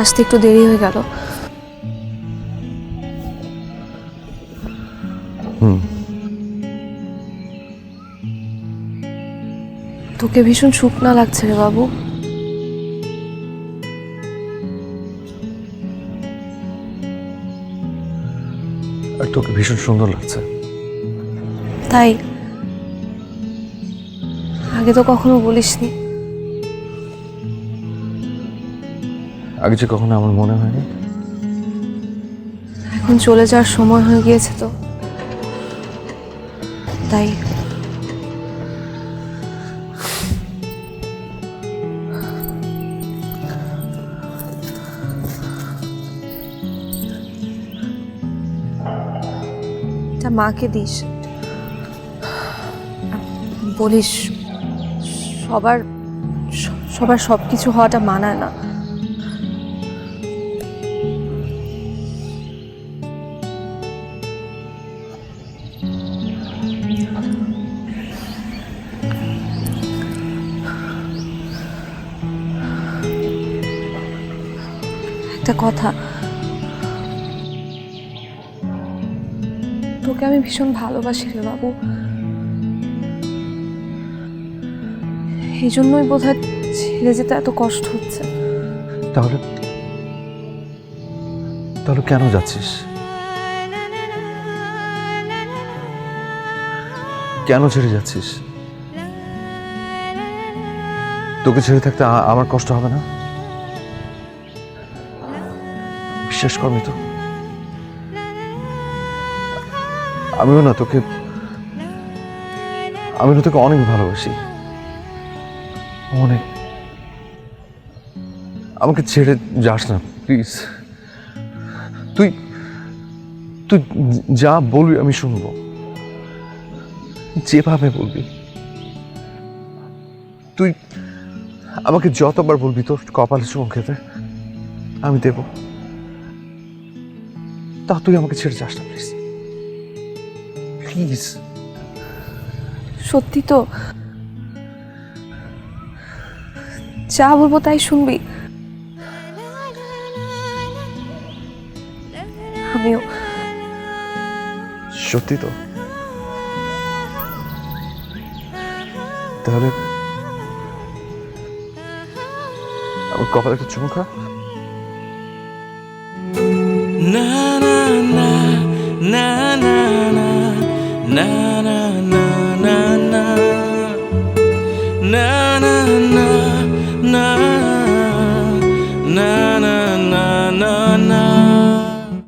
আসতে একটু দেরি হয়ে গেল। তোকে ভীষণ শুকনা লাগছে রে বাবু। আর তোকে ভীষণ সুন্দর লাগছে। তাই? আগে তো কখনো বলিসনি। আগে যে কখনো আমার মনে হয়নি। এখন চলে যাওয়ার সময় হয়ে গিয়েছে তো। তাই মাকে দিস। বলিস, সবার সবার সব কিছু হওয়াটা মানায় না। একটা কথা। তোকে আমি ভীষণ ভালোবাসি রে বাবু। এই জন্যই বোধ হয় ছেড়ে যেতে এত কষ্ট হচ্ছে। তাহলে তাহলে কেন যাচ্ছিস? কেন ছেড়ে যাচ্ছিস? তোকে ছেড়ে থাকতে আমার কষ্ট হবে না? বিশ্বাস কর তো। আমিও না তোকে আমি না তোকে অনেক ভালোবাসি। অনেক। আমাকে ছেড়ে যাস না, প্লিজ। তুই তুই যা বলবি আমি শুনব। যেভাবে বলবি। তুই আমাকে যতবার বলবি তোর কপালে চুমো খেতে আমি দেব। তা তুই আমাকে ছেড়ে যাস না প্লিজ প্লিজ সত্যি তো যা বলব তাই শুনবি। আমিও। সত্যি তো? তাহলে আমার কপালে একটা চুমু খা। না না না না না না na